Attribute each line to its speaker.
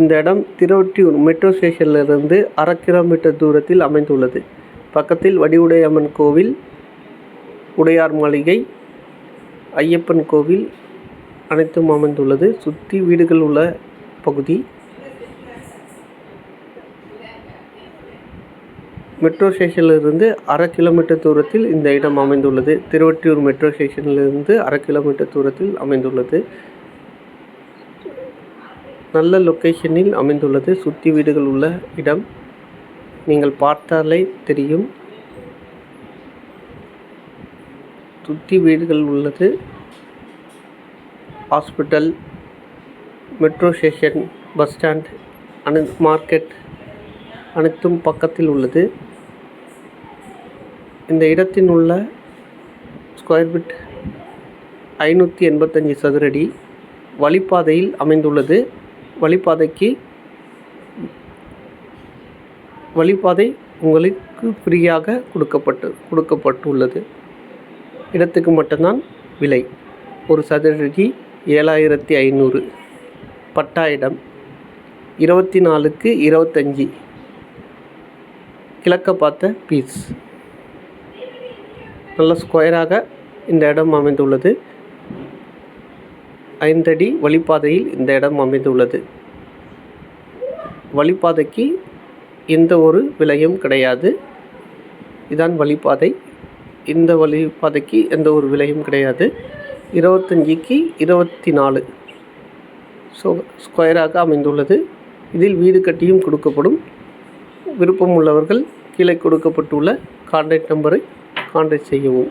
Speaker 1: இந்த இடம் திருவொற்றியூர் மெட்ரோ ஸ்டேஷனிலிருந்து அரை கிலோமீட்டர் தூரத்தில் அமைந்துள்ளது. பக்கத்தில் வடிவுடையம்மன் கோவில் உடையார் மாளிகை ஐயப்பன் கோவில் அனைத்தும் அமைந்துள்ளது. சுற்றி வீடுகள் உள்ள பகுதி மெட்ரோ ஸ்டேஷனிலிருந்து அரை கிலோமீட்டர் தூரத்தில் இந்த இடம் அமைந்துள்ளது. திருவொற்றியூர் மெட்ரோ ஸ்டேஷனிலிருந்து அரை கிலோமீட்டர் தூரத்தில் அமைந்துள்ளது. நல்ல லொக்கேஷனில் அமைந்துள்ளது. சுற்றி வீடுகள் உள்ள இடம். நீங்கள் பார்த்தாலே தெரியும். சுற்றி வீடுகள் உள்ளது. Hospital metro station bus stand அனை மார்க்கெட் அனைத்தும் பக்கத்தில் உள்ளது. இந்த இடத்தின் உள்ள ஸ்கொயர் ஃபீட் ஐநூற்றி எண்பத்தஞ்சு சதுரடி வழிப்பாதையில் அமைந்துள்ளது. வழிப்பாதைக்கு வழிப்பாதை உங்களுக்கு ஃப்ரீயாக கொடுக்கப்பட்டு கொடுக்கப்பட்டுள்ளது. இடத்துக்கு மட்டும்தான் விலை. ஒரு சதுரடி ஏழாயிரத்தி ஐநூறு. பட்டா இடம் இருபத்தி நாலுக்கு இருபத்தஞ்சி. கிழக்க பார்த்த பீஸ் நல்ல ஸ்கொயராக இந்த இடம் அமைந்துள்ளது. ஐந்தடி வழிப்பாதையில் இந்த இடம் அமைந்துள்ளது. வழிப்பாதைக்கு எந்த ஒரு விலையும் கிடையாது. இதான் வழிப்பாதை. இந்த வழிப்பாதைக்கு எந்த ஒரு விலையும் கிடையாது. இருபத்தஞ்சிக்கு இருபத்தி நாலு ஸோ ஸ்கொயராக அமைந்துள்ளது. இதில் வீடு கட்டியும் கொடுக்கப்படும். விருப்பம் உள்ளவர்கள் கீழே கொடுக்கப்பட்டுள்ள கான்டாக்ட் நம்பரை கான்டாக்ட் செய்யவும்.